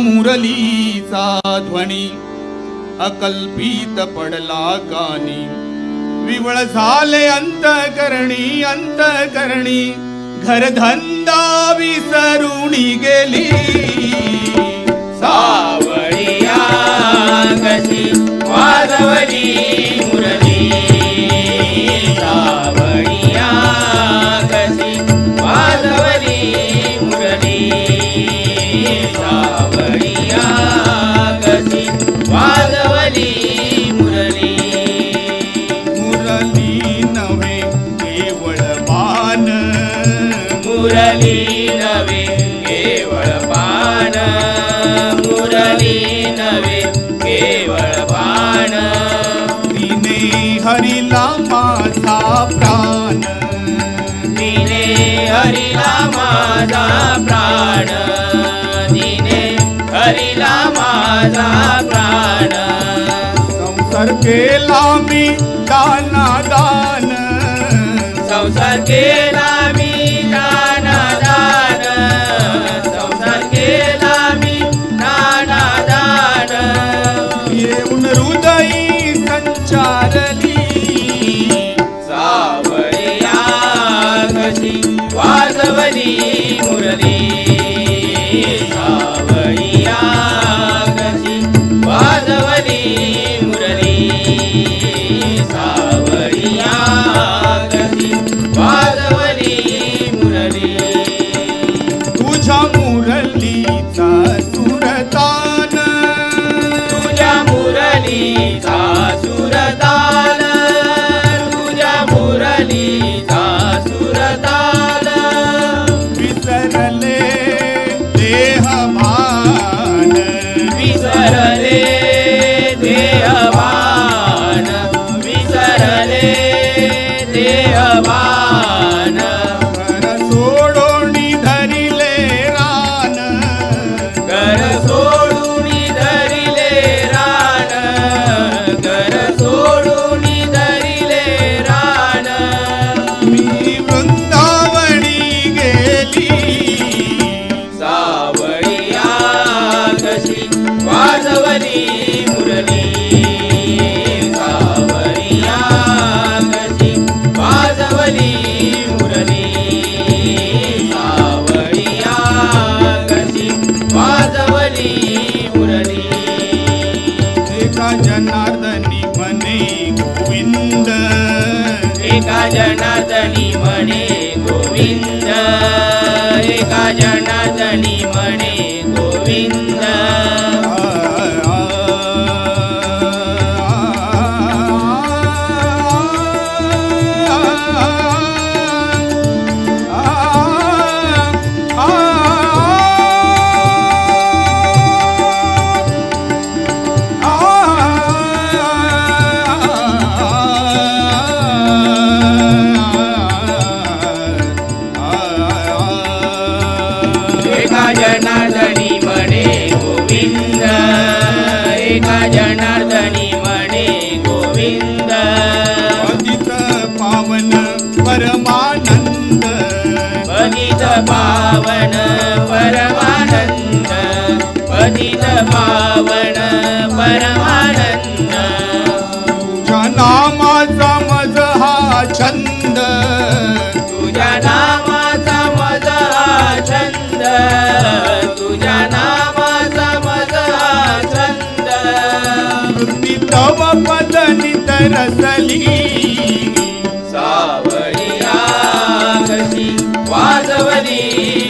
मुरलीचा ध्वनी अकल्पित पडला कानी विवळ झाले अंतकरणी अंतकरणी. घरधंदा विसरुणी गेली. साव मुरली नवे केवळ पान मुरली नवे केवळ पान तिने हरिला माझा प्राण. तिने हरिला माझा प्राण. तिने हरिला माझा प्राण. संसार केला मी दाना दान संसार केला मी मुरलीचा सुरताल तुझ्या मुरलीचा सुरताल. विसरले देहभान विसरले देहभान विसरले देहभान जनार्दनी म्हणे गोविंद. एका जनार्दनी म्हणे गोविंद. एका जनार्दनी म्हणे गोविंद. एका जनार्दनी म्हणे गोविंद. एका जनार्दनी म्हणे गोविंद. पतित पावन परमानंद। पतित पावन परमानंद। पतित पावन परमानंद। तुझ्या नामाचा मज हा छंद पदनी तरसली। सावळी वाजवली।